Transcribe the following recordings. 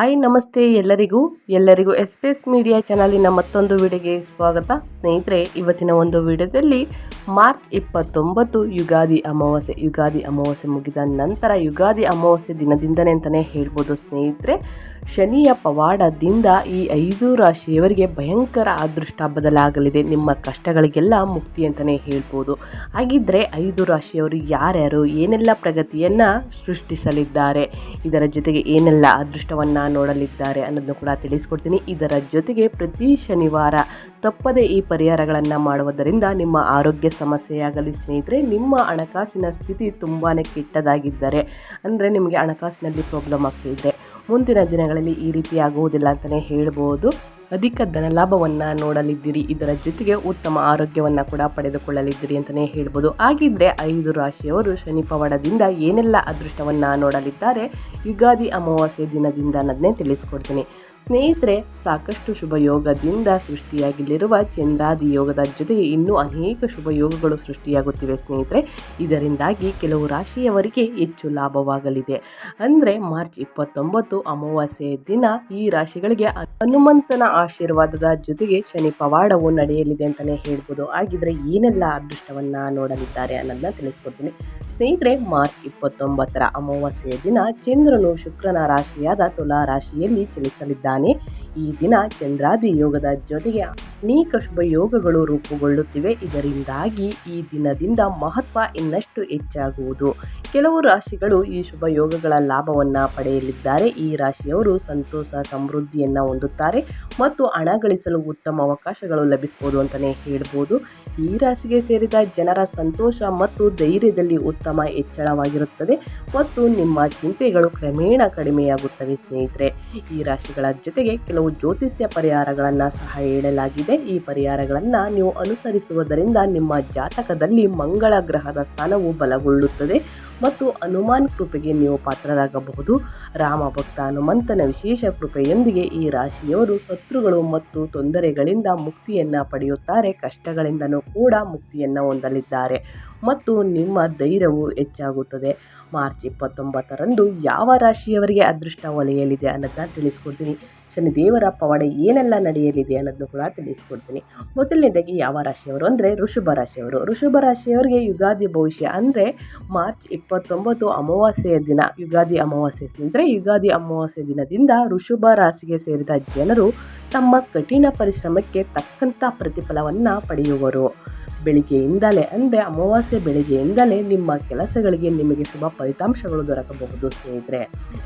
Hi, ನಮಸ್ತೆ ಎಲ್ಲರಿಗೂ. ಎಲ್ಲರಿಗೂ ಎಸ್ ಪಿ ಎಸ್ ಮೀಡಿಯಾ ಚಾನಲಿನ ಮತ್ತೊಂದು ವಿಡಿಯೋಗೆ ಸ್ವಾಗತ. ಸ್ನೇಹಿತರೆ, ಇವತ್ತಿನ ಒಂದು ವಿಡಿಯೋದಲ್ಲಿ ಮಾರ್ಚ್ ಇಪ್ಪತ್ತೊಂಬತ್ತು ಯುಗಾದಿ ಅಮಾವಾಸ್ಯೆ. ಯುಗಾದಿ ಅಮಾವಾಸ್ಯೆ ಮುಗಿದ ನಂತರ ಯುಗಾದಿ ಅಮಾವಾಸ್ಯೆ ದಿನದಿಂದನೇ ಅಂತಲೇ ಹೇಳ್ಬೋದು ಸ್ನೇಹಿತರೆ. ಶನಿಯ ಪವಾಡದಿಂದ ಈ ಐದು ರಾಶಿಯವರಿಗೆ ಭಯಂಕರ ಅದೃಷ್ಟ ಬದಲಾಗಲಿದೆ. ನಿಮ್ಮ ಕಷ್ಟಗಳಿಗೆಲ್ಲ ಮುಕ್ತಿ ಅಂತಲೇ ಹೇಳ್ಬೋದು. ಹಾಗಿದ್ರೆ ಐದು ರಾಶಿಯವರು ಯಾರ್ಯಾರು? ಏನೆಲ್ಲ ಪ್ರಗತಿಯನ್ನು ಸೃಷ್ಟಿಸಲಿದ್ದಾರೆ? ಇದರ ಜೊತೆಗೆ ಏನೆಲ್ಲ ಅದೃಷ್ಟವನ್ನು ನೋಡಲಿದ್ದಾರೆ ಅನ್ನೋದನ್ನು ಕೂಡ ತಿಳಿಸ್ಕೊಡ್ತೀನಿ. ಇದರ ಜೊತೆಗೆ ಪ್ರತಿ ಶನಿವಾರ ತಪ್ಪದೇ ಈ ಪರಿಹಾರಗಳನ್ನು ಮಾಡುವುದರಿಂದ ನಿಮ್ಮ ಆರೋಗ್ಯ ಸಮಸ್ಯೆಯಾಗಲಿ ಸ್ನೇಹಿತರೆ, ನಿಮ್ಮ ಹಣಕಾಸಿನ ಸ್ಥಿತಿ ತುಂಬಾ ಕೆಟ್ಟದಾಗಿದ್ದರೆ, ಅಂದರೆ ನಿಮಗೆ ಹಣಕಾಸಿನಲ್ಲಿ ಪ್ರಾಬ್ಲಮ್ ಆಗ್ತಿದೆ. ಮುಂದಿನ ದಿನಗಳಲ್ಲಿ ಈ ರೀತಿ ಆಗುವುದಿಲ್ಲ ಅಂತಲೇ ಹೇಳ್ಬೋದು. ಅಧಿಕ ಧನಲಾಭವನ್ನು ನೋಡಲಿದ್ದೀರಿ. ಇದರ ಜೊತೆಗೆ ಉತ್ತಮ ಆರೋಗ್ಯವನ್ನು ಕೂಡ ಪಡೆದುಕೊಳ್ಳಲಿದ್ದೀರಿ ಅಂತಲೇ ಹೇಳ್ಬೋದು. ಹಾಗಿದ್ರೆ ಐದು ರಾಶಿಯವರು ಶನಿ ಪವಾಡದಿಂದ ಏನೆಲ್ಲ ಅದೃಷ್ಟವನ್ನು ನೋಡಲಿದ್ದಾರೆ, ಯುಗಾದಿ ಅಮಾವಾಸ್ಯೆ ದಿನದಿಂದ ಅನ್ನೋದನ್ನೇ ತಿಳಿಸ್ಕೊಡ್ತೀನಿ. ಸ್ನೇಹಿತರೆ, ಸಾಕಷ್ಟು ಶುಭ ಯೋಗದಿಂದ ಸೃಷ್ಟಿಯಾಗಲಿರುವ ಚಂದ್ರಾದಿ ಯೋಗದ ಜೊತೆಗೆ ಇನ್ನೂ ಅನೇಕ ಶುಭ ಯೋಗಗಳು ಸೃಷ್ಟಿಯಾಗುತ್ತಿವೆ ಸ್ನೇಹಿತರೆ. ಇದರಿಂದಾಗಿ ಕೆಲವು ರಾಶಿಯವರಿಗೆ ಹೆಚ್ಚು ಲಾಭವಾಗಲಿದೆ. ಅಂದರೆ ಮಾರ್ಚ್ ಇಪ್ಪತ್ತೊಂಬತ್ತು ಅಮಾವಾಸ್ಯೆಯ ದಿನ ಈ ರಾಶಿಗಳಿಗೆ ಹನುಮಂತನ ಆಶೀರ್ವಾದದ ಜೊತೆಗೆ ಶನಿ ಪವಾಡವು ನಡೆಯಲಿದೆ ಅಂತಲೇ ಹೇಳ್ಬೋದು. ಹಾಗಿದ್ರೆ ಏನೆಲ್ಲ ಅದೃಷ್ಟವನ್ನು ನೋಡಲಿದ್ದಾರೆ ಅನ್ನೋದನ್ನ ತಿಳಿಸ್ಕೊಡ್ತೀನಿ. ಸ್ನೇಹಿತರೆ, ಮಾರ್ಚ್ ಇಪ್ಪತ್ತೊಂಬತ್ತರ ಅಮಾವಾಸ್ಯೆಯ ದಿನ ಚಂದ್ರನು ಶುಕ್ರನ ರಾಶಿಯಾದ ತುಲಾ ರಾಶಿಯಲ್ಲಿ ಚಲಿಸಲಿದ್ದಾನೆ. ಈ ದಿನ ಚಂದ್ರಾದಿ ಯೋಗದ ಜೊತೆಗೆ ಅನೇಕ ಯೋಗಗಳು ರೂಪುಗೊಳ್ಳುತ್ತಿವೆ. ಇದರಿಂದಾಗಿ ಈ ದಿನದಿಂದ ಮಹತ್ವ ಇನ್ನಷ್ಟು ಹೆಚ್ಚಾಗುವುದು. ಕೆಲವು ರಾಶಿಗಳು ಈ ಶುಭ ಯೋಗಗಳ ಲಾಭವನ್ನು ಪಡೆಯಲಿದ್ದಾರೆ. ಈ ರಾಶಿಯವರು ಸಂತೋಷ, ಸಮೃದ್ಧಿಯನ್ನು ಹೊಂದುತ್ತಾರೆ ಮತ್ತು ಹಣ ಗಳಿಸಲು ಉತ್ತಮ ಅವಕಾಶಗಳು ಲಭಿಸ್ಬೋದು ಅಂತಲೇ ಹೇಳ್ಬೋದು. ಈ ರಾಶಿಗೆ ಸೇರಿದ ಜನರ ಸಂತೋಷ ಮತ್ತು ಧೈರ್ಯದಲ್ಲಿ ಉತ್ತಮ ಹೆಚ್ಚಳವಾಗಿರುತ್ತದೆ ಮತ್ತು ನಿಮ್ಮ ಚಿಂತೆಗಳು ಕ್ರಮೇಣ ಕಡಿಮೆಯಾಗುತ್ತವೆ ಸ್ನೇಹಿತರೆ. ಈ ರಾಶಿಗಳ ಜೊತೆಗೆ ಕೆಲವು ಜ್ಯೋತಿಷ್ಯ ಪರಿಹಾರಗಳನ್ನು ಸಹ ಹೇಳಲಾಗಿದೆ. ಈ ಪರಿಹಾರಗಳನ್ನು ನೀವು ಅನುಸರಿಸುವುದರಿಂದ ನಿಮ್ಮ ಜಾತಕದಲ್ಲಿ ಮಂಗಳ ಗ್ರಹದ ಸ್ಥಾನವು ಬಲಗೊಳ್ಳುತ್ತದೆ ಮತ್ತು ಹನುಮಾನ್ ಕೃಪೆಗೆ ನೀವು ಪಾತ್ರರಾಗಬಹುದು. ರಾಮ ಭಕ್ತ ಹನುಮಂತನ ವಿಶೇಷ ಕೃಪೆಯೊಂದಿಗೆ ಈ ರಾಶಿಯವರು ಶತ್ರುಗಳು ಮತ್ತು ತೊಂದರೆಗಳಿಂದ ಮುಕ್ತಿಯನ್ನು ಪಡೆಯುತ್ತಾರೆ. ಕಷ್ಟಗಳಿಂದಲೂ ಕೂಡ ಮುಕ್ತಿಯನ್ನು ಹೊಂದಲಿದ್ದಾರೆ ಮತ್ತು ನಿಮ್ಮ ಧೈರ್ಯವು ಹೆಚ್ಚಾಗುತ್ತದೆ. ಮಾರ್ಚ್ ಇಪ್ಪತ್ತೊಂಬತ್ತರಂದು ಯಾವ ರಾಶಿಯವರಿಗೆ ಅದೃಷ್ಟ ಒಲೆಯಲಿದೆ ಅನ್ನೋದನ್ನ ತಿಳಿಸ್ಕೊಡ್ತೀನಿ. ಶನಿದೇವರ ಪವಾಡ ಏನೆಲ್ಲ ನಡೆಯಲಿದೆ ಅನ್ನೋದನ್ನು ಕೂಡ ತಿಳಿಸ್ಕೊಡ್ತೀನಿ. ಮೊದಲನೇದಾಗಿ ಯಾವ ರಾಶಿಯವರು ಅಂದರೆ ಋಷಭ ರಾಶಿಯವರು. ಋಷಭ ರಾಶಿಯವರಿಗೆ ಯುಗಾದಿ ಭವಿಷ್ಯ ಅಂದರೆ ಮಾರ್ಚ್ ಇಪ್ಪತ್ತೊಂಬತ್ತು ಅಮಾವಾಸ್ಯೆಯ ದಿನ. ಯುಗಾದಿ ಅಮಾವಾಸ್ಯೆ ಅಂದರೆ ಯುಗಾದಿ ಅಮಾವಾಸ್ಯೆ ದಿನದಿಂದ ಋಷಭ ರಾಶಿಗೆ ಸೇರಿದ ಜನರು ತಮ್ಮ ಕಠಿಣ ಪರಿಶ್ರಮಕ್ಕೆ ತಕ್ಕಂಥ ಪ್ರತಿಫಲವನ್ನು ಪಡೆಯುವರು. ಬೆಳಿಗ್ಗೆಯಿಂದಲೇ, ಅಂದರೆ ಅಮಾವಾಸ್ಯೆ ಬೆಳಿಗ್ಗೆಯಿಂದಲೇ ನಿಮ್ಮ ಕೆಲಸಗಳಿಗೆ ನಿಮಗೆ ಶುಭ ಫಲಿತಾಂಶಗಳು ದೊರಕಬಹುದು ಸ್ನೇಹಿತರೆ.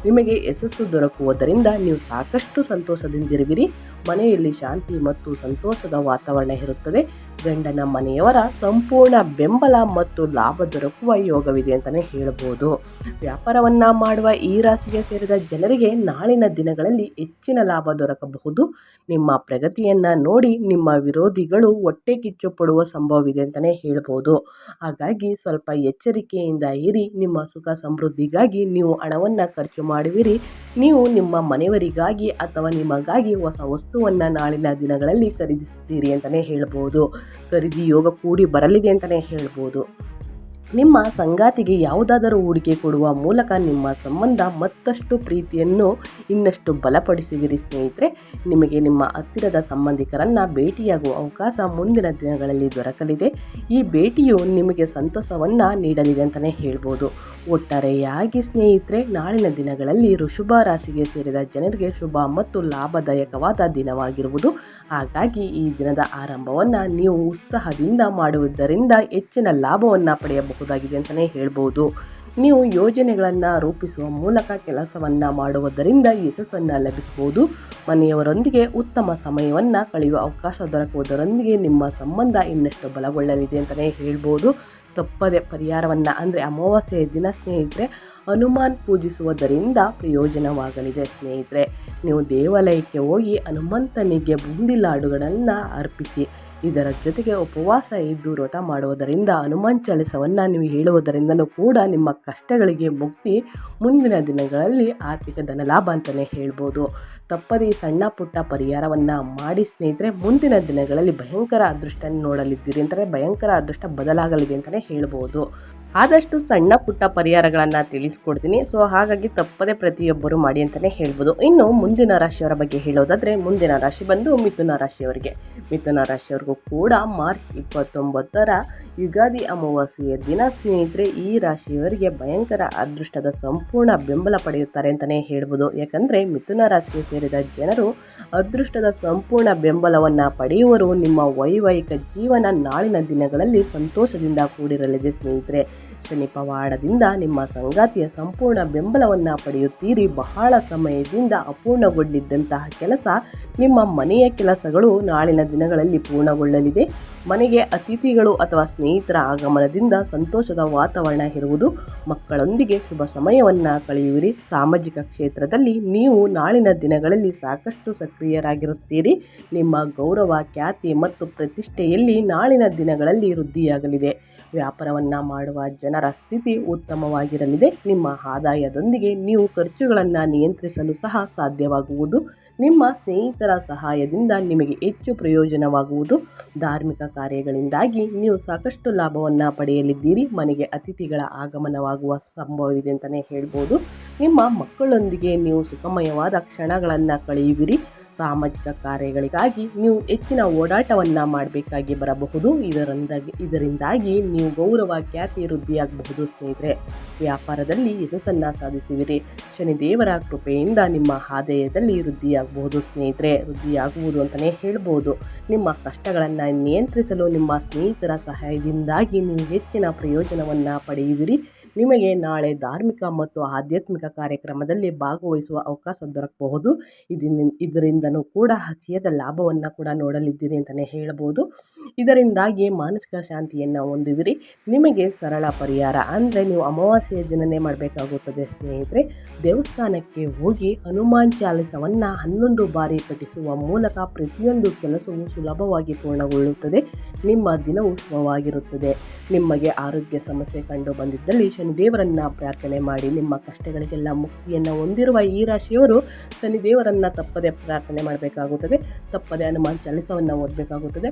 ನಿಮಗೆ ಯಶಸ್ಸು ದೊರಕುವುದರಿಂದ ನೀವು ಸಾಕಷ್ಟು ಸಂತೋಷದಿಂದಿರುವಿರಿ ಮನೆಯಲ್ಲಿ ಶಾಂತಿ ಮತ್ತು ಸಂತೋಷದ ವಾತಾವರಣ ಇರುತ್ತದೆ. ಗಂಡನ ಮನೆಯವರ ಸಂಪೂರ್ಣ ಬೆಂಬಲ ಮತ್ತು ಲಾಭ ದೊರಕುವ ಯೋಗವಿದೆ ಅಂತಲೇ ಹೇಳ್ಬೋದು. ವ್ಯಾಪಾರವನ್ನು ಮಾಡುವ ಈ ರಾಶಿಗೆ ಸೇರಿದ ಜನರಿಗೆ ನಾಳಿನ ದಿನಗಳಲ್ಲಿ ಹೆಚ್ಚಿನ ಲಾಭ ದೊರಕಬಹುದು. ನಿಮ್ಮ ಪ್ರಗತಿಯನ್ನು ನೋಡಿ ನಿಮ್ಮ ವಿರೋಧಿಗಳು ಹೊಟ್ಟೆ ಕಿಚ್ಚು ಪಡುವ ಸಂಭವವಿದೆ ಅಂತಲೇ ಹೇಳ್ಬೋದು. ಹಾಗಾಗಿ ಸ್ವಲ್ಪ ಎಚ್ಚರಿಕೆಯಿಂದ ಇರಿ, ನಿಮ್ಮ ಸುಖ ಸಮೃದ್ಧಿಗಾಗಿ ನೀವು ಹಣವನ್ನು ಖರ್ಚು ಮಾಡುವಿರಿ. ನೀವು ನಿಮ್ಮ ಮನೆಯವರಿಗಾಗಿ ಅಥವಾ ನಿಮಗಾಗಿ ಹೊಸ ವಸ್ತುವನ್ನು ನಾಳಿನ ದಿನಗಳಲ್ಲಿ ಖರೀದಿಸುತ್ತೀರಿ ಅಂತಲೇ ಹೇಳ್ಬೋದು. ಖರೀದಿ ಯೋಗ ಕೂಡಿ ಬರಲಿದೆ ಅಂತಲೇ ಹೇಳ್ಬೋದು. ನಿಮ್ಮ ಸಂಗಾತಿಗೆ ಯಾವುದಾದರೂ ಹೂಡಿಕೆ ಕೊಡುವ ಮೂಲಕ ನಿಮ್ಮ ಸಂಬಂಧ ಮತ್ತಷ್ಟು ಪ್ರೀತಿಯನ್ನು ಇನ್ನಷ್ಟು ಬಲಪಡಿಸುವಿರಿ ಸ್ನೇಹಿತರೆ. ನಿಮಗೆ ನಿಮ್ಮ ಹತ್ತಿರದ ಸಂಬಂಧಿಕರನ್ನು ಭೇಟಿಯಾಗುವ ಅವಕಾಶ ಮುಂದಿನ ದಿನಗಳಲ್ಲಿ ದೊರಕಲಿದೆ. ಈ ಭೇಟಿಯು ನಿಮಗೆ ಸಂತಸವನ್ನು ನೀಡಲಿದೆ ಅಂತಲೇ ಹೇಳ್ಬೋದು. ಒಟ್ಟಾರೆಯಾಗಿ ಸ್ನೇಹಿತರೆ, ನಾಳಿನ ದಿನಗಳಲ್ಲಿ ಋಷಭ ರಾಶಿಗೆ ಸೇರಿದ ಜನರಿಗೆ ಶುಭ ಮತ್ತು ಲಾಭದಾಯಕವಾದ ದಿನವಾಗಿರುವುದು. ಹಾಗಾಗಿ ಈ ದಿನದ ಆರಂಭವನ್ನು ನೀವು ಉತ್ಸಾಹದಿಂದ ಮಾಡುವುದರಿಂದ ಹೆಚ್ಚಿನ ಲಾಭವನ್ನು ಪಡೆಯಬಹುದಾಗಿದೆ ಅಂತಲೇ ಹೇಳ್ಬೋದು. ನೀವು ಯೋಜನೆಗಳನ್ನು ರೂಪಿಸುವ ಮೂಲಕ ಕೆಲಸವನ್ನು ಮಾಡುವುದರಿಂದ ಯಶಸ್ಸನ್ನು ಲಭಿಸ್ಬೋದು. ಮನೆಯವರೊಂದಿಗೆ ಉತ್ತಮ ಸಮಯವನ್ನು ಕಳೆಯುವ ಅವಕಾಶ ದೊರಕುವುದರೊಂದಿಗೆ ನಿಮ್ಮ ಸಂಬಂಧ ಇನ್ನಷ್ಟು ಬಲಗೊಳ್ಳಲಿದೆ ಅಂತಲೇ ಹೇಳ್ಬೋದು. ತಪ್ಪದೆ ಪರಿಹಾರವನ್ನು ಅಂದರೆ ಅಮಾವಾಸ್ಯೆಯ ದಿನ ಸ್ನೇಹಿತರೆ, ಹನುಮಾನ್ ಪೂಜಿಸುವುದರಿಂದ ಪ್ರಯೋಜನವಾಗಲಿದೆ ಸ್ನೇಹಿತರೆ. ನೀವು ದೇವಾಲಯಕ್ಕೆ ಹೋಗಿ ಹನುಮಂತನಿಗೆ ಬುಂದಿ ಲಾಡುಗಳನ್ನು ಅರ್ಪಿಸಿ. ಇದರ ಜೊತೆಗೆ ಉಪವಾಸ ಇದ್ದು ವ್ರತ ಮಾಡುವುದರಿಂದ ಹನುಮಾನ್ ಚಾಲಿಸವನ್ನು ನೀವು ಹೇಳುವುದರಿಂದಲೂ ಕೂಡ ನಿಮ್ಮ ಕಷ್ಟಗಳಿಗೆ ಮುಕ್ತಿ ಮುಂದಿನ ದಿನಗಳಲ್ಲಿ ಆರ್ಥಿಕ ಧನಲಾಭ ಅಂತಲೇ ಹೇಳ್ಬೋದು. ತಪ್ಪದೇ ಸಣ್ಣ ಪುಟ್ಟ ಪರಿಹಾರವನ್ನು ಮಾಡಿ ಸ್ನೇಹಿತರೆ, ಮುಂದಿನ ದಿನಗಳಲ್ಲಿ ಭಯಂಕರ ಅದೃಷ್ಟ ನೋಡಲಿದ್ದೀರಿ ಅಂತಲೇ ಭಯಂಕರ ಅದೃಷ್ಟ ಬದಲಾಗಲಿದೆ ಅಂತಲೇ ಹೇಳ್ಬೋದು. ಆದಷ್ಟು ಸಣ್ಣ ಪುಟ್ಟ ಪರಿಹಾರಗಳನ್ನು ತಿಳಿಸ್ಕೊಡ್ತೀನಿ. ಸೊ ಹಾಗಾಗಿ ತಪ್ಪದೆ ಪ್ರತಿಯೊಬ್ಬರು ಮಾಡಿ ಅಂತಲೇ ಹೇಳ್ಬೋದು. ಇನ್ನು ಮುಂದಿನ ರಾಶಿಯವರ ಬಗ್ಗೆ ಹೇಳೋದಾದರೆ, ಮುಂದಿನ ರಾಶಿ ಬಂದು ಮಿಥುನ ರಾಶಿಯವರಿಗೆ. ಮಿಥುನ ರಾಶಿಯವರಿಗೂ ಕೂಡ ಮಾರ್ಚ್ ಇಪ್ಪತ್ತೊಂಬತ್ತರ ಯುಗಾದಿ ಅಮಾವಾಸ್ಯೆಯ ದಿನ ಸ್ನೇಹಿತರೆ, ಈ ರಾಶಿಯವರಿಗೆ ಭಯಂಕರ ಅದೃಷ್ಟದ ಸಂಪೂರ್ಣ ಬೆಂಬಲ ಪಡೆಯುತ್ತಾರೆ ಅಂತಲೇ ಹೇಳ್ಬೋದು. ಯಾಕಂದರೆ, ಮಿಥುನ ರಾಶಿಗೆ ಸೇರಿದ ಜನರು ಅದೃಷ್ಟದ ಸಂಪೂರ್ಣ ಬೆಂಬಲವನ್ನು ಪಡೆಯುವರು. ನಿಮ್ಮ ವೈವಾಹಿಕ ಜೀವನ ನಾಳಿನ ದಿನಗಳಲ್ಲಿ ಸಂತೋಷದಿಂದ ಕೂಡಿರಲಿದೆ ಸ್ನೇಹಿತರೆ. ಶನಿ ಪವಾಡದಿಂದ ನಿಮ್ಮ ಸಂಗಾತಿಯ ಸಂಪೂರ್ಣ ಬೆಂಬಲವನ್ನು ಪಡೆಯುತ್ತೀರಿ. ಬಹಳ ಸಮಯದಿಂದ ಅಪೂರ್ಣಗೊಂಡಿದ್ದಂತಹ ಕೆಲಸ ನಿಮ್ಮ ಮನೆಯ ಕೆಲಸಗಳು ನಾಳಿನ ದಿನಗಳಲ್ಲಿ ಪೂರ್ಣಗೊಳ್ಳಲಿದೆ. ಮನೆಗೆ ಅತಿಥಿಗಳು ಅಥವಾ ಸ್ನೇಹಿತರ ಆಗಮನದಿಂದ ಸಂತೋಷದ ವಾತಾವರಣ ಇರುವುದು ಮಕ್ಕಳೊಂದಿಗೆ ಶುಭ ಸಮಯವನ್ನು ಕಳೆಯುವಿರಿ. ಸಾಮಾಜಿಕ ಕ್ಷೇತ್ರದಲ್ಲಿ ನೀವು ನಾಳಿನ ದಿನಗಳಲ್ಲಿ ಸಾಕಷ್ಟು ಸಕ್ರಿಯರಾಗಿರುತ್ತೀರಿ. ನಿಮ್ಮ ಗೌರವ, ಖ್ಯಾತಿ ಮತ್ತು ಪ್ರತಿಷ್ಠೆಯಲ್ಲಿ ನಾಳಿನ ದಿನಗಳಲ್ಲಿ ವೃದ್ಧಿಯಾಗಲಿದೆ. ವ್ಯಾಪಾರವನ್ನು ಮಾಡುವ ಜನರ ಸ್ಥಿತಿ ಉತ್ತಮವಾಗಿರಲಿದೆ. ನಿಮ್ಮ ಆದಾಯದೊಂದಿಗೆ ನೀವು ಖರ್ಚುಗಳನ್ನು ನಿಯಂತ್ರಿಸಲು ಸಹ ಸಾಧ್ಯವಾಗುವುದು. ನಿಮ್ಮ ಸ್ನೇಹಿತರ ಸಹಾಯದಿಂದ ನಿಮಗೆ ಹೆಚ್ಚು ಪ್ರಯೋಜನವಾಗುವುದು. ಧಾರ್ಮಿಕ ಕಾರ್ಯಗಳಿಂದಾಗಿ ನೀವು ಸಾಕಷ್ಟು ಲಾಭವನ್ನು ಪಡೆಯಲಿದ್ದೀರಿ. ಮನೆಗೆ ಅತಿಥಿಗಳ ಆಗಮನವಾಗುವ ಸಂಭವವಿದೆ ಅಂತಲೇ ಹೇಳ್ಬೋದು. ನಿಮ್ಮ ಮಕ್ಕಳೊಂದಿಗೆ ನೀವು ಸುಖಮಯವಾದ ಕ್ಷಣಗಳನ್ನು ಕಳೆಯುವಿರಿ. ಸಾಮಾಜಿಕ ಕಾರ್ಯಗಳಿಗಾಗಿ ನೀವು ಹೆಚ್ಚಿನ ಓಡಾಟವನ್ನು ಮಾಡಬೇಕಾಗಿ ಬರಬಹುದು. ಇದರಿಂದ ಇದರಿಂದಾಗಿ ನೀವು ಗೌರವ, ಖ್ಯಾತಿ ವೃದ್ಧಿಯಾಗಬಹುದು ಸ್ನೇಹಿತರೆ. ವ್ಯಾಪಾರದಲ್ಲಿ ಯಶಸ್ಸನ್ನು ಸಾಧಿಸುವಿರಿ ಶನಿದೇವರ ಕೃಪೆಯಿಂದ ನಿಮ್ಮ ಆದಾಯದಲ್ಲಿ ವೃದ್ಧಿಯಾಗಬಹುದು ಸ್ನೇಹಿತರೆ. ವೃದ್ಧಿಯಾಗುವುದು ಅಂತಲೇ ಹೇಳ್ಬೋದು. ನಿಮ್ಮ ಕಷ್ಟಗಳನ್ನು ನಿಯಂತ್ರಿಸಲು ನಿಮ್ಮ ಸ್ನೇಹಿತರ ಸಹಾಯದಿಂದಾಗಿ ನೀವು ಹೆಚ್ಚಿನ ಪ್ರಯೋಜನವನ್ನು ಪಡೆಯುವಿರಿ. ನಿಮಗೆ ನಾಳೆ ಧಾರ್ಮಿಕ ಮತ್ತು ಆಧ್ಯಾತ್ಮಿಕ ಕಾರ್ಯಕ್ರಮದಲ್ಲಿ ಭಾಗವಹಿಸುವ ಅವಕಾಶ ದೊರಕಬಹುದು. ಇದರಿಂದ ಇದರಿಂದನೂ ಕೂಡ ಅತಿಯಾದ ಲಾಭವನ್ನು ಕೂಡ ನೋಡಲಿದ್ದೀರಿ ಅಂತಲೇ ಹೇಳ್ಬೋದು. ಇದರಿಂದಾಗಿ ಮಾನಸಿಕ ಶಾಂತಿಯನ್ನು ಹೊಂದುವಿರಿ. ನಿಮಗೆ ಸರಳ ಪರಿಹಾರ ಅಂದರೆ ನೀವು ಅಮಾವಾಸ್ಯೆಯ ದಿನನೇ ಮಾಡಬೇಕಾಗುತ್ತದೆ ಸ್ನೇಹಿತರೆ. ದೇವಸ್ಥಾನಕ್ಕೆ ಹೋಗಿ ಹನುಮಾನ್ ಚಾಲಿಸವನ್ನು ಹನ್ನೊಂದು ಬಾರಿ ಪಠಿಸುವ ಮೂಲಕ ಪ್ರತಿಯೊಂದು ಕೆಲಸವು ಸುಲಭವಾಗಿ ಪೂರ್ಣಗೊಳ್ಳುತ್ತದೆ. ನಿಮ್ಮ ದಿನವು ಶುಭವಾಗಿರುತ್ತದೆ. ನಿಮಗೆ ಆರೋಗ್ಯ ಸಮಸ್ಯೆ ಕಂಡು ಬಂದಿದ್ದಲ್ಲಿ ಶನಿದೇವರನ್ನು ಪ್ರಾರ್ಥನೆ ಮಾಡಿ ನಿಮ್ಮ ಕಷ್ಟಗಳಿಗೆಲ್ಲ ಮುಕ್ತಿಯನ್ನು ಹೊಂದಿರುವ ಈ ರಾಶಿಯವರು ಶನಿದೇವರನ್ನು ತಪ್ಪದೆ ಪ್ರಾರ್ಥನೆ ಮಾಡಬೇಕಾಗುತ್ತದೆ. ತಪ್ಪದೆ ಹನುಮಾನ್ ಚಾಲಿಸವನ್ನು ಓದಬೇಕಾಗುತ್ತದೆ.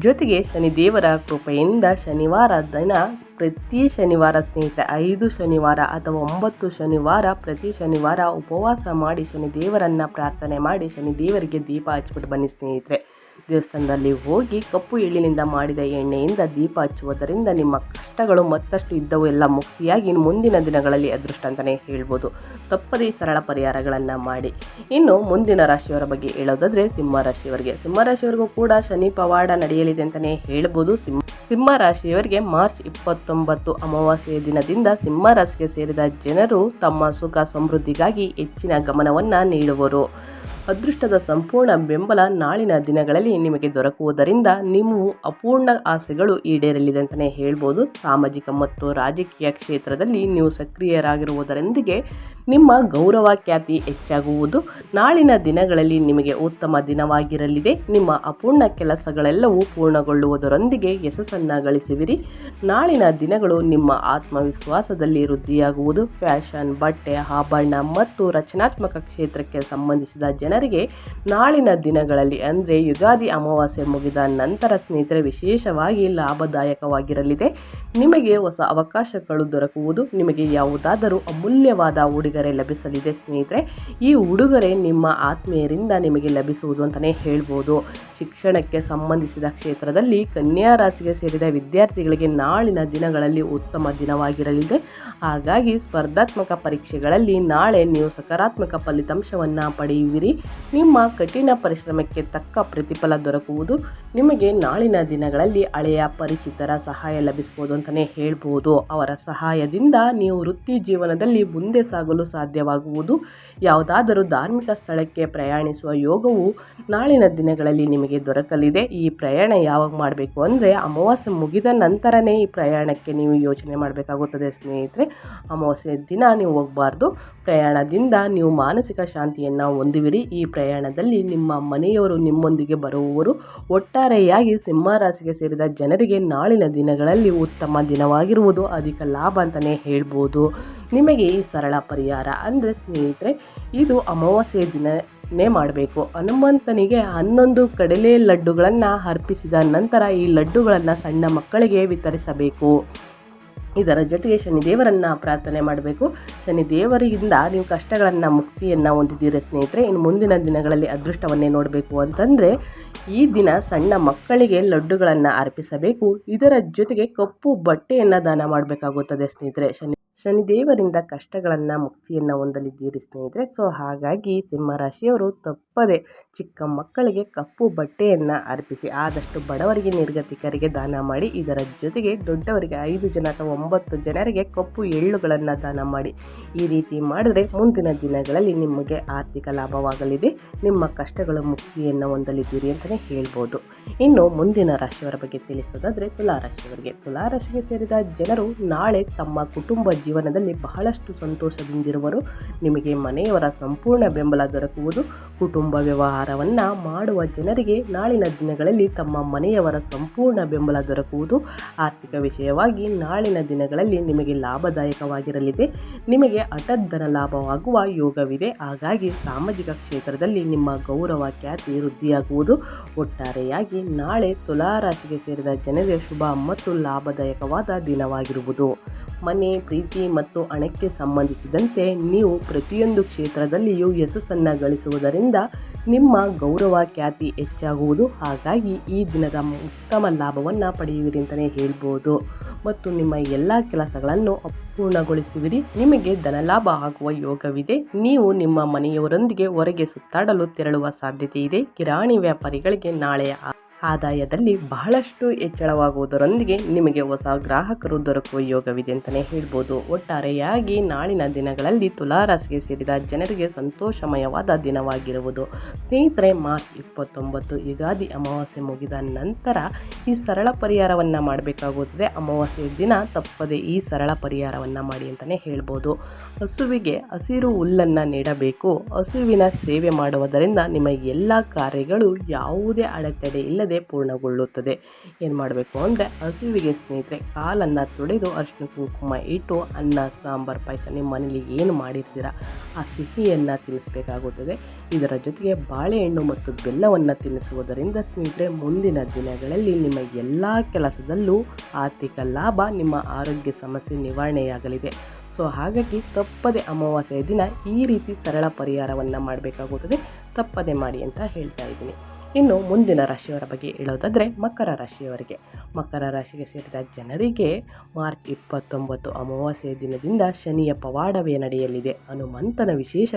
ಜೊತೆಗೆ ಶನಿದೇವರ ಕೃಪೆಯಿಂದ ಶನಿವಾರ ದಿನ ಪ್ರತಿ ಶನಿವಾರ ಸ್ನೇಹಿತರೆ ಐದು ಶನಿವಾರ ಅಥವಾ ಒಂಬತ್ತು ಶನಿವಾರ ಪ್ರತಿ ಶನಿವಾರ ಉಪವಾಸ ಮಾಡಿ ಶನಿದೇವರನ್ನು ಪ್ರಾರ್ಥನೆ ಮಾಡಿ ಶನಿದೇವರಿಗೆ ದೀಪ ಹಚ್ಬಿಟ್ಟು ಬನ್ನಿ ಸ್ನೇಹಿತರೆ. ದೇವಸ್ಥಾನದಲ್ಲಿ ಹೋಗಿ ಕಪ್ಪು ಎಳ್ಳಿನಿಂದ ಮಾಡಿದ ಎಣ್ಣೆಯಿಂದ ದೀಪ ಹಚ್ಚುವುದರಿಂದ ನಿಮ್ಮ ಕಷ್ಟಗಳು ಮತ್ತಷ್ಟು ಇದ್ದವು. ಎಲ್ಲ ಮುಕ್ತಿಯಾಗಿ ಮುಂದಿನ ದಿನಗಳಲ್ಲಿ ಅದೃಷ್ಟ ಅಂತಲೇ ಹೇಳ್ಬೋದು. ತಪ್ಪದೇ ಸರಳ ಪರಿಹಾರಗಳನ್ನು ಮಾಡಿ. ಇನ್ನು ಮುಂದಿನ ರಾಶಿಯವರ ಬಗ್ಗೆ ಹೇಳೋದಾದರೆ ಸಿಂಹ ರಾಶಿಯವರಿಗೆ. ಸಿಂಹ ರಾಶಿಯವರಿಗೂ ಕೂಡ ಶನಿ ಪವಾಡ ನಡೆಯಲಿದೆ ಅಂತಲೇ ಹೇಳ್ಬೋದು. ಸಿಂಹ ಸಿಂಹ ರಾಶಿಯವರಿಗೆ ಮಾರ್ಚ್ ಇಪ್ಪತ್ತೊಂಬತ್ತು ಅಮಾವಾಸ್ಯೆಯ ದಿನದಿಂದ ಸಿಂಹ ರಾಶಿಗೆ ಸೇರಿದ ಜನರು ತಮ್ಮ ಸುಖ ಸಮೃದ್ಧಿಗಾಗಿ ಹೆಚ್ಚಿನ ಗಮನವನ್ನು ನೀಡುವರು. ಅದೃಷ್ಟದ ಸಂಪೂರ್ಣ ಬೆಂಬಲ ನಾಳಿನ ದಿನಗಳಲ್ಲಿ ನಿಮಗೆ ದೊರಕುವುದರಿಂದ ನಿಮ್ಮ ಅಪೂರ್ಣ ಆಸೆಗಳು ಈಡೇರಲಿದೆ ಅಂತಲೇ ಹೇಳ್ಬೋದು. ಸಾಮಾಜಿಕ ಮತ್ತು ರಾಜಕೀಯ ಕ್ಷೇತ್ರದಲ್ಲಿ ನೀವು ಸಕ್ರಿಯರಾಗಿರುವುದರೊಂದಿಗೆ ನಿಮ್ಮ ಗೌರವ ಖ್ಯಾತಿ ಹೆಚ್ಚಾಗುವುದು. ನಾಳಿನ ದಿನಗಳಲ್ಲಿ ನಿಮಗೆ ಉತ್ತಮ ದಿನವಾಗಿರಲಿದೆ. ನಿಮ್ಮ ಅಪೂರ್ಣ ಕೆಲಸಗಳೆಲ್ಲವೂ ಪೂರ್ಣಗೊಳ್ಳುವುದರೊಂದಿಗೆ ಯಶಸ್ಸನ್ನು ಗಳಿಸುವಿರಿ. ನಾಳಿನ ದಿನಗಳು ನಿಮ್ಮ ಆತ್ಮವಿಶ್ವಾಸದಲ್ಲಿ ವೃದ್ಧಿಯಾಗುವುದು. ಫ್ಯಾಷನ್, ಬಟ್ಟೆ, ಆಭರಣ ಮತ್ತು ರಚನಾತ್ಮಕ ಕ್ಷೇತ್ರಕ್ಕೆ ಸಂಬಂಧಿಸಿದ ಜನರಿಗೆ ನಾಳಿನ ದಿನಗಳಲ್ಲಿ, ಅಂದರೆ ಯುಗಾದಿ ಅಮಾವಾಸ್ಯೆ ಮುಗಿದ ನಂತರ ಸ್ನೇಹಿತರೆ, ವಿಶೇಷವಾಗಿ ಲಾಭದಾಯಕವಾಗಿರಲಿದೆ. ನಿಮಗೆ ಹೊಸ ಅವಕಾಶಗಳು ದೊರಕುವುದು, ನಿಮಗೆ ಯಾವುದಾದರೂ ಅಮೂಲ್ಯವಾದ ಉಡುಗೊರೆ ಲಭಿಸಲಿದೆ ಸ್ನೇಹಿತರೆ. ಈ ಉಡುಗೊರೆ ನಿಮ್ಮ ಆತ್ಮೀಯರಿಂದ ನಿಮಗೆ ಲಭಿಸುವುದು ಅಂತಲೇ ಹೇಳ್ಬೋದು. ಶಿಕ್ಷಣಕ್ಕೆ ಸಂಬಂಧಿಸಿದ ಕ್ಷೇತ್ರದಲ್ಲಿ ಕನ್ಯಾ ರಾಶಿಗೆ ಸೇರಿದ ವಿದ್ಯಾರ್ಥಿಗಳಿಗೆ ನಾಳಿನ ದಿನಗಳಲ್ಲಿ ಉತ್ತಮ ದಿನವಾಗಿರಲಿದೆ. ಹಾಗಾಗಿ ಸ್ಪರ್ಧಾತ್ಮಕ ಪರೀಕ್ಷೆಗಳಲ್ಲಿ ನಾಳೆ ನೀವು ಸಕಾರಾತ್ಮಕ ಫಲಿತಾಂಶವನ್ನು ಪಡೆಯುವಿರಿ. ನಿಮ್ಮ ಕಠಿಣ ಪರಿಶ್ರಮಕ್ಕೆ ತಕ್ಕ ಪ್ರತಿಫಲ ದೊರಕುವುದು ನಿಮಗೆ ನಾಳಿನ ದಿನಗಳಲ್ಲಿ ಹಳೆಯ ಪರಿಚಿತರ ಸಹಾಯ ಲಭಿಸ್ಬೋದು ಅಂತಲೇ ಹೇಳ್ಬೋದು. ಅವರ ಸಹಾಯದಿಂದ ನೀವು ವೃತ್ತಿ ಜೀವನದಲ್ಲಿ ಮುಂದೆ ಸಾಗಲು ಸಾಧ್ಯವಾಗುವುದು. ಯಾವುದಾದರೂ ಧಾರ್ಮಿಕ ಸ್ಥಳಕ್ಕೆ ಪ್ರಯಾಣಿಸುವ ಯೋಗವು ನಾಳಿನ ದಿನಗಳಲ್ಲಿ ನಿಮಗೆ ದೊರಕಲಿದೆ. ಈ ಪ್ರಯಾಣ ಯಾವಾಗ ಮಾಡಬೇಕು ಅಂದರೆ ಅಮಾವಾಸ್ಯೆ ಮುಗಿದ ನಂತರನೇ ಈ ಪ್ರಯಾಣಕ್ಕೆ ನೀವು ಯೋಚನೆ ಮಾಡಬೇಕಾಗುತ್ತದೆ ಸ್ನೇಹಿತರೆ. ಅಮಾವಾಸ್ಯೆ ದಿನ ನೀವು ಹೋಗಬಾರ್ದು. ಪ್ರಯಾಣದಿಂದ ನೀವು ಮಾನಸಿಕ ಶಾಂತಿಯನ್ನು ಹೊಂದುವಿರಿ. ಈ ಪ್ರಯಾಣದಲ್ಲಿ ನಿಮ್ಮ ಮನೆಯವರು ನಿಮ್ಮೊಂದಿಗೆ ಬರುವವರು ಒಟ್ಟಾರೆಯಾಗಿ ಸಿಂಹರಾಶಿಗೆ ಸೇರಿದ ಜನರಿಗೆ ನಾಳಿನ ದಿನಗಳಲ್ಲಿ ಉತ್ತಮ ದಿನವಾಗಿರುವುದು ಅಧಿಕ ಲಾಭ ಅಂತಲೇ ಹೇಳ್ಬೋದು. ನಿಮಗೆ ಈ ಸರಳ ಪರಿಹಾರ ಅಂದರೆ ಸ್ನೇಹಿತರೆ, ಇದು ಅಮಾವಾಸ್ಯೆ ದಿನನೇ ಮಾಡಬೇಕು. ಹನುಮಂತನಿಗೆ ಹನ್ನೊಂದು ಕಡಲೆ ಲಡ್ಡುಗಳನ್ನು ಅರ್ಪಿಸಿದ ನಂತರ ಈ ಲಡ್ಡುಗಳನ್ನು ಸಣ್ಣ ಮಕ್ಕಳಿಗೆ ವಿತರಿಸಬೇಕು. ಇದರ ಜೊತೆಗೆ ಶನಿದೇವರನ್ನು ಪ್ರಾರ್ಥನೆ ಮಾಡಬೇಕು. ಶನಿದೇವರಿಂದ ನೀವು ಕಷ್ಟಗಳನ್ನು, ಮುಕ್ತಿಯನ್ನು ಹೊಂದಿದ್ದೀರಿ ಸ್ನೇಹಿತರೆ. ಇನ್ನು ಮುಂದಿನ ದಿನಗಳಲ್ಲಿ ಅದೃಷ್ಟವನ್ನೇ ನೋಡಬೇಕು ಅಂತಂದರೆ, ಈ ದಿನ ಸಣ್ಣ ಮಕ್ಕಳಿಗೆ ಲಡ್ಡುಗಳನ್ನು ಅರ್ಪಿಸಬೇಕು. ಇದರ ಜೊತೆಗೆ ಕಪ್ಪು ಬಟ್ಟೆಯನ್ನು ದಾನ ಮಾಡಬೇಕಾಗುತ್ತದೆ ಸ್ನೇಹಿತರೆ. ಶನಿ ಶನಿದೇವರಿಂದ ಕಷ್ಟಗಳನ್ನು, ಮುಕ್ತಿಯನ್ನು ಹೊಂದಲಿದ್ದೀರಿ ಸ್ನೇಹಿತರೆ. ಸೊ, ಹಾಗಾಗಿ ಸಿಂಹರಾಶಿಯವರು ತಪ್ಪದೆ ಚಿಕ್ಕ ಮಕ್ಕಳಿಗೆ ಕಪ್ಪು ಬಟ್ಟೆಯನ್ನು ಅರ್ಪಿಸಿ, ಆದಷ್ಟು ಬಡವರಿಗೆ ನಿರ್ಗತಿಕರಿಗೆ ದಾನ ಮಾಡಿ, ಇದರ ಜೊತೆಗೆ ದೊಡ್ಡವರಿಗೆ ಐದು ಜನ ಅಥವಾ ಒಂಬತ್ತು ಜನರಿಗೆ ಕಪ್ಪು ಎಳ್ಳುಗಳನ್ನು ದಾನ ಮಾಡಿ. ಈ ರೀತಿ ಮಾಡಿದ್ರೆ ಮುಂದಿನ ದಿನಗಳಲ್ಲಿ ನಿಮಗೆ ಆರ್ಥಿಕ ಲಾಭವಾಗಲಿದೆ. ನಿಮ್ಮ ಕಷ್ಟಗಳ, ಮುಕ್ತಿಯನ್ನು ಹೊಂದಲಿದ್ದೀರಿ ಅಂತಲೇ ಹೇಳ್ಬೋದು. ಇನ್ನು ಮುಂದಿನ ರಾಶಿಯವರ ಬಗ್ಗೆ ತಿಳಿಸೋದಾದರೆ, ತುಲಾರಾಶಿಯವರಿಗೆ. ತುಲಾರಾಶಿಗೆ ಸೇರಿದ ಜನರು ನಾಳೆ ತಮ್ಮ ಕುಟುಂಬ ಜೀವನದಲ್ಲಿ ಬಹಳಷ್ಟು ಸಂತೋಷದಿಂದಿರುವರು. ನಿಮಗೆ ಮನೆಯವರ ಸಂಪೂರ್ಣ ಬೆಂಬಲ ದೊರಕುವುದು. ಕುಟುಂಬ ವ್ಯವಹಾರವನ್ನು ಮಾಡುವ ಜನರಿಗೆ ನಾಳಿನ ದಿನಗಳಲ್ಲಿ ತಮ್ಮ ಮನೆಯವರ ಸಂಪೂರ್ಣ ಬೆಂಬಲ ದೊರಕುವುದು. ಆರ್ಥಿಕ ವಿಷಯವಾಗಿ ನಾಳಿನ ದಿನಗಳಲ್ಲಿ ನಿಮಗೆ ಲಾಭದಾಯಕವಾಗಿರಲಿದೆ. ನಿಮಗೆ ಅಟದ್ದರ ಲಾಭವಾಗುವ ಯೋಗವಿದೆ. ಹಾಗಾಗಿ ಸಾಮಾಜಿಕ ಕ್ಷೇತ್ರದಲ್ಲಿ ನಿಮ್ಮ ಗೌರವ, ಖ್ಯಾತಿ, ವೃದ್ಧಿಯಾಗುವುದು. ಒಟ್ಟಾರೆಯಾಗಿ ನಾಳೆ ತುಲಾರಾಶಿಗೆ ಸೇರಿದ ಜನರಿಗೆ ಶುಭ ಮತ್ತು ಲಾಭದಾಯಕವಾದ ದಿನವಾಗಿರುವುದು. ಮನೆ, ಪ್ರೀತಿ ಮತ್ತು ಹಣಕ್ಕೆ ಸಂಬಂಧಿಸಿದಂತೆ ನೀವು ಪ್ರತಿಯೊಂದು ಕ್ಷೇತ್ರದಲ್ಲಿಯೂ ಯಶಸ್ಸನ್ನು ಗಳಿಸುವುದರಿಂದ ನಿಮ್ಮ ಗೌರವ ಖ್ಯಾತಿ ಹೆಚ್ಚಾಗುವುದು. ಹಾಗಾಗಿ ಈ ದಿನದ ಉತ್ತಮ ಲಾಭವನ್ನು ಪಡೆಯುವಿರಿ ಅಂತಲೇ ಹೇಳ್ಬೋದು. ಮತ್ತು ನಿಮ್ಮ ಎಲ್ಲ ಕೆಲಸಗಳನ್ನು ಅಪೂರ್ಣಗೊಳಿಸುವಿರಿ. ನಿಮಗೆ ಧನಲಾಭ ಆಗುವ ಯೋಗವಿದೆ. ನೀವು ನಿಮ್ಮ ಮನೆಯವರೊಂದಿಗೆ ಹೊರಗೆ ಸುತ್ತಾಡಲು ತೆರಳುವ ಸಾಧ್ಯತೆ ಇದೆ ಕಿರಾಣಿ ವ್ಯಾಪಾರಿಗಳಿಗೆ ನಾಳೆಯ ಆದಾಯದಲ್ಲಿ ಬಹಳಷ್ಟು ಹೆಚ್ಚಳವಾಗುವುದರೊಂದಿಗೆ ನಿಮಗೆ ಹೊಸ ಗ್ರಾಹಕರು ದೊರಕುವ ಯೋಗವಿದೆ ಅಂತಲೇ ಹೇಳ್ಬೋದು. ಒಟ್ಟಾರೆಯಾಗಿ ನಾಳಿನ ದಿನಗಳಲ್ಲಿ ತುಲಾರಾಸಿಗೆ ಸೇರಿದ ಜನರಿಗೆ ಸಂತೋಷಮಯವಾದ ದಿನವಾಗಿರುವುದು. ಸ್ನೇಹಿತರೆ, ಮಾರ್ಚ್ ಇಪ್ಪತ್ತೊಂಬತ್ತು ಯುಗಾದಿ ಅಮಾವಾಸ್ಯೆ ಮುಗಿದ ನಂತರ ಈ ಸರಳ ಪರಿಹಾರವನ್ನು ಮಾಡಬೇಕಾಗುತ್ತದೆ. ಅಮಾವಾಸ್ಯೆ ದಿನ ತಪ್ಪದೆ ಈ ಸರಳ ಪರಿಹಾರವನ್ನು ಮಾಡಿ ಅಂತಲೇ ಹೇಳ್ಬೋದು. ಹಸುವಿಗೆ ಹಸಿರು ಹುಲ್ಲನ್ನು ನೀಡಬೇಕು. ಹಸುವಿನ ಸೇವೆ ಮಾಡುವುದರಿಂದ ನಿಮ್ಮ ಎಲ್ಲ ಕಾರ್ಯಗಳು ಯಾವುದೇ ಅಡೆತಡೆ ಇಲ್ಲದೆ ಪೂರ್ಣಗೊಳ್ಳುತ್ತದೆ. ಏನು ಮಾಡಬೇಕು ಅಂದರೆ ಹಸುವಿಗೆ ಸ್ನೇಹಿತರೆ, ಕಾಲನ್ನು ತೊಳೆದು ಅರಿಶಿನ ಕುಂಕುಮ ಇಟ್ಟು ಅನ್ನ, ಸಾಂಬಾರು, ಪಾಯಸ ನಿಮ್ಮ ಮನೇಲಿ ಏನು ಮಾಡಿರ್ತೀರ ಆ ಸಿಹಿಯನ್ನು ತಿನ್ನಿಸಬೇಕಾಗುತ್ತದೆ. ಇದರ ಜೊತೆಗೆ ಬಾಳೆಹಣ್ಣು ಮತ್ತು ಬೆಲ್ಲವನ್ನು ತಿನ್ನಿಸುವುದರಿಂದ ಸ್ನೇಹಿತರೆ ಮುಂದಿನ ದಿನಗಳಲ್ಲಿ ನಿಮ್ಮ ಎಲ್ಲ ಕೆಲಸದಲ್ಲೂ ಆರ್ಥಿಕ ಲಾಭ, ನಿಮ್ಮ ಆರೋಗ್ಯ ಸಮಸ್ಯೆ ನಿವಾರಣೆಯಾಗಲಿದೆ. ಸೊ ಹಾಗಾಗಿ ತಪ್ಪದೆ ಅಮಾವಾಸ್ಯೆಯ ದಿನ ಈ ರೀತಿ ಸರಳ ಪರಿಹಾರವನ್ನು ಮಾಡಬೇಕಾಗುತ್ತದೆ. ತಪ್ಪದೆ ಮಾಡಿ ಅಂತ ಹೇಳ್ತಾ ಇದ್ದೀನಿ. ಇನ್ನು ಮುಂದಿನ ರಾಶಿಯವರ ಬಗ್ಗೆ ಹೇಳೋದಾದರೆ ಮಕರ ರಾಶಿಯವರಿಗೆ. ಮಕರ ರಾಶಿಗೆ ಸೇರಿದ ಜನರಿಗೆ ಮಾರ್ಚ್ ಇಪ್ಪತ್ತೊಂಬತ್ತು ಅಮಾವಾಸ್ಯೆ ದಿನದಿಂದ ಶನಿಯ ಪವಾಡವೇ ನಡೆಯಲಿದೆ. ಹನುಮಂತನ ವಿಶೇಷ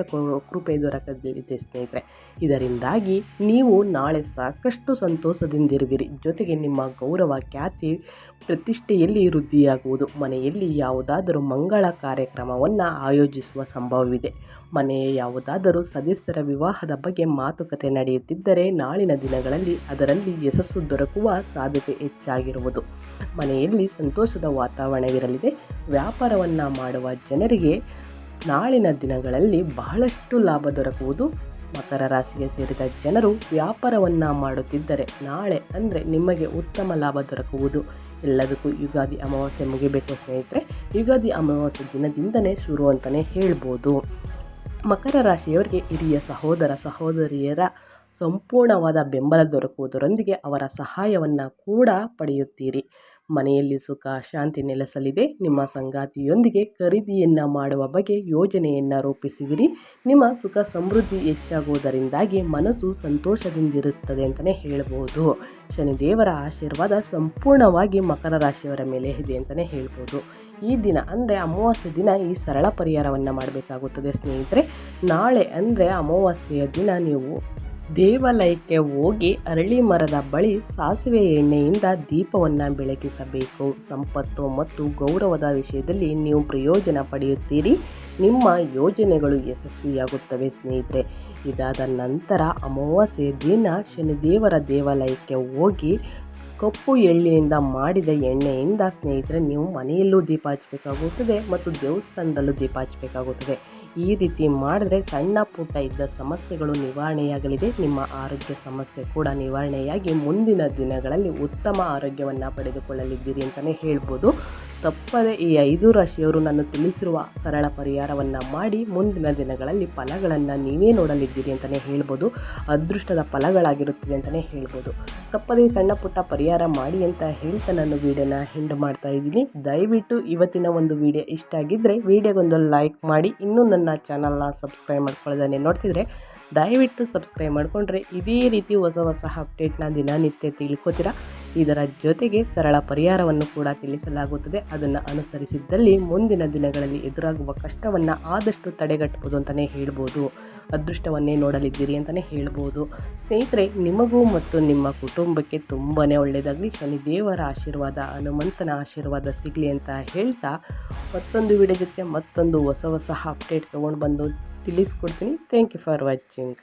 ಕೃಪೆ ದೊರಕಲಿದೆ ಸ್ನೇಹಿತರೆ. ಇದರಿಂದಾಗಿ ನೀವು ನಾಳೆ ಸಾಕಷ್ಟು ಸಂತೋಷದಿಂದಿರುವಿರಿ. ಜೊತೆಗೆ ನಿಮ್ಮ ಗೌರವ, ಖ್ಯಾತಿ, ಪ್ರತಿಷ್ಠೆಯಲ್ಲಿ ವೃದ್ಧಿಯಾಗುವುದು. ಮನೆಯಲ್ಲಿ ಯಾವುದಾದರೂ ಮಂಗಳ ಕಾರ್ಯಕ್ರಮವನ್ನು ಆಯೋಜಿಸುವ ಸಂಭವವಿದೆ. ಮನೆಯ ಯಾವುದಾದರೂ ಸದಸ್ಯರ ವಿವಾಹದ ಬಗ್ಗೆ ಮಾತುಕತೆ ನಡೆಯುತ್ತಿದ್ದರೆ ನಾಳಿನ ದಿನಗಳಲ್ಲಿ ಅದರಲ್ಲಿ ಯಶಸ್ಸು ದೊರಕುವ ಸಾಧ್ಯತೆ ಹೆಚ್ಚಾಗಿರುವುದು. ಮನೆಯಲ್ಲಿ ಸಂತೋಷದ ವಾತಾವರಣವಿರಲಿದೆ. ವ್ಯಾಪಾರವನ್ನು ಮಾಡುವ ಜನರಿಗೆ ನಾಳಿನ ದಿನಗಳಲ್ಲಿ ಬಹಳಷ್ಟು ಲಾಭ ದೊರಕುವುದು. ಮಕರ ರಾಶಿಗೆ ಸೇರಿದ ಜನರು ವ್ಯಾಪಾರವನ್ನು ಮಾಡುತ್ತಿದ್ದರೆ ನಾಳೆ ಅಂದರೆ ನಿಮಗೆ ಉತ್ತಮ ಲಾಭ ದೊರಕುವುದು. ಎಲ್ಲದಕ್ಕೂ ಯುಗಾದಿ ಅಮಾವಾಸ್ಯೆ ಮುಗಿಬೇಕು ಸ್ನೇಹಿತರೆ. ಯುಗಾದಿ ಅಮಾವಾಸ್ಯೆ ದಿನದಿಂದನೇ ಶುರು ಅಂತಲೇ ಹೇಳ್ಬೋದು. ಮಕರ ರಾಶಿಯವರಿಗೆ ಹಿರಿಯ ಸಹೋದರ ಸಹೋದರಿಯರ ಸಂಪೂರ್ಣವಾದ ಬೆಂಬಲ ದೊರಕುವುದರೊಂದಿಗೆ ಅವರ ಸಹಾಯವನ್ನು ಕೂಡ ಪಡೆಯುತ್ತೀರಿ. ಮನೆಯಲ್ಲಿ ಸುಖ, ಶಾಂತಿ ನೆಲೆಸಲಿದೆ. ನಿಮ್ಮ ಸಂಗಾತಿಯೊಂದಿಗೆ ಖರೀದಿಯನ್ನು ಮಾಡುವ ಬಗ್ಗೆ ಯೋಜನೆಯನ್ನು ರೂಪಿಸುವಿರಿ. ನಿಮ್ಮ ಸುಖ ಸಮೃದ್ಧಿ ಹೆಚ್ಚಾಗುವುದರಿಂದಾಗಿ ಮನಸ್ಸು ಸಂತೋಷದಿಂದಿರುತ್ತದೆ ಅಂತಲೇ ಹೇಳ್ಬೋದು. ಶನಿದೇವರ ಆಶೀರ್ವಾದ ಸಂಪೂರ್ಣವಾಗಿ ಮಕರ ರಾಶಿಯವರ ಮೇಲೆ ಇದೆ ಅಂತಲೇ ಹೇಳ್ಬೋದು. ಈ ದಿನ ಅಂದರೆ ಅಮಾವಾಸ್ಯೆ ದಿನ ಈ ಸರಳ ಪರಿಹಾರವನ್ನು ಮಾಡಬೇಕಾಗುತ್ತದೆ ಸ್ನೇಹಿತರೆ. ನಾಳೆ ಅಂದರೆ ಅಮಾವಾಸ್ಯೆಯ ದಿನ ನೀವು ದೇವಾಲಯಕ್ಕೆ ಹೋಗಿ ಅರಳಿ ಮರದ ಬಳಿ ಸಾಸಿವೆ ಎಣ್ಣೆಯಿಂದ ದೀಪವನ್ನು ಬೆಳಗಿಸಬೇಕು. ಸಂಪತ್ತು ಮತ್ತು ಗೌರವದ ವಿಷಯದಲ್ಲಿ ನೀವು ಪ್ರಯೋಜನ ಪಡೆಯುತ್ತೀರಿ. ನಿಮ್ಮ ಯೋಜನೆಗಳು ಯಶಸ್ವಿಯಾಗುತ್ತವೆ ಸ್ನೇಹಿತರೆ. ಇದಾದ ನಂತರ ಅಮಾವಾಸ್ಯೆ ದಿನ ಶನಿದೇವರ ದೇವಾಲಯಕ್ಕೆ ಹೋಗಿ ಕಪ್ಪು ಎಳ್ಳಿನಿಂದ ಮಾಡಿದ ಎಣ್ಣೆಯಿಂದ ಸ್ನೇಹಿತರೆ, ನೀವು ಮನೆಯಲ್ಲೂ ದೀಪ ಹಚ್ಚಬೇಕಾಗುತ್ತದೆ ಮತ್ತು ದೇವಸ್ಥಾನದಲ್ಲೂ ದೀಪ ಹಚ್ಚಬೇಕಾಗುತ್ತದೆ ಈ ರೀತಿ ಮಾಡಿದ್ರೆ ಸಣ್ಣ ಪುಟ್ಟ ಇದ್ದ ಸಮಸ್ಯೆಗಳು ನಿವಾರಣೆಯಾಗಲಿದೆ. ನಿಮ್ಮ ಆರೋಗ್ಯ ಸಮಸ್ಯೆ ಕೂಡ ನಿವಾರಣೆಯಾಗಿ ಮುಂದಿನ ದಿನಗಳಲ್ಲಿ ಉತ್ತಮ ಆರೋಗ್ಯವನ್ನು ಪಡೆದುಕೊಳ್ಳಲಿದ್ದೀರಿ ಅಂತಲೇ ಹೇಳ್ಬೋದು. ತಪ್ಪದೆ ಈ ಐದು ರಾಶಿಯವರು ನಾನು ತಿಳಿಸಿರುವ ಸರಳ ಪರಿಹಾರವನ್ನು ಮಾಡಿ ಮುಂದಿನ ದಿನಗಳಲ್ಲಿ ಫಲಗಳನ್ನು ನೀವೇ ನೋಡಲಿದ್ದೀರಿ ಅಂತಲೇ ಹೇಳ್ಬೋದು. ಅದೃಷ್ಟದ ಫಲಗಳಾಗಿರುತ್ತದೆ ಅಂತಲೇ ಹೇಳ್ಬೋದು. ತಪ್ಪದೆ ಸಣ್ಣ ಪುಟ್ಟ ಪರಿಹಾರ ಮಾಡಿ ಅಂತ ಹೇಳ್ತಾ ನಾನು ವಿಡಿಯೋನ ಹಿಂಡ್ ಮಾಡ್ತಾ ಇದ್ದೀನಿ. ದಯವಿಟ್ಟು ಇವತ್ತಿನ ಒಂದು ವಿಡಿಯೋ ಇಷ್ಟ ಆಗಿದ್ದರೆ ವಿಡಿಯೋಗೊಂದು ಲೈಕ್ ಮಾಡಿ. ಇನ್ನೂ ನನ್ನ ಚಾನಲ್ನ ಸಬ್ಸ್ಕ್ರೈಬ್ ಮಾಡ್ಕೊಳ್ಳೋದನ್ನೇ ನೋಡ್ತಿದ್ರೆ ದಯವಿಟ್ಟು ಸಬ್ಸ್ಕ್ರೈಬ್ ಮಾಡಿಕೊಂಡ್ರೆ ಇದೇ ರೀತಿ ಹೊಸ ಹೊಸ ಅಪ್ಡೇಟ್ನ ದಿನನಿತ್ಯ ತಿಳ್ಕೊತೀರಾ? ಇದರ ಜೊತೆಗೆ ಸರಳ ಪರಿಹಾರವನ್ನು ಕೂಡ ತಿಳಿಸಲಾಗುತ್ತದೆ. ಅದನ್ನು ಅನುಸರಿಸಿದ್ದಲ್ಲಿ ಮುಂದಿನ ದಿನಗಳಲ್ಲಿ ಎದುರಾಗುವ ಕಷ್ಟವನ್ನು ಆದಷ್ಟು ತಡೆಗಟ್ಟಬಹುದು ಅಂತಲೇ ಹೇಳ್ಬೋದು. ಅದೃಷ್ಟವನ್ನೇ ನೋಡಲಿದ್ದೀರಿ ಅಂತಲೇ ಹೇಳ್ಬೋದು. ಸ್ನೇಹಿತರೆ, ನಿಮಗೂ ಮತ್ತು ನಿಮ್ಮ ಕುಟುಂಬಕ್ಕೆ ತುಂಬಾ ಒಳ್ಳೆಯದಾಗಲಿ. ಶನಿದೇವರ ಆಶೀರ್ವಾದ, ಹನುಮಂತನ ಆಶೀರ್ವಾದ ಸಿಗಲಿ ಅಂತ ಹೇಳ್ತಾ ಮತ್ತೊಂದು ವಿಡಿಯೋ ಜೊತೆ ಮತ್ತೊಂದು ಹೊಸ ಹೊಸ ಅಪ್ಡೇಟ್ ತೊಗೊಂಡು ಬಂದು ತಿಳಿಸ್ಕೊಡ್ತೀನಿ. Thank you for watching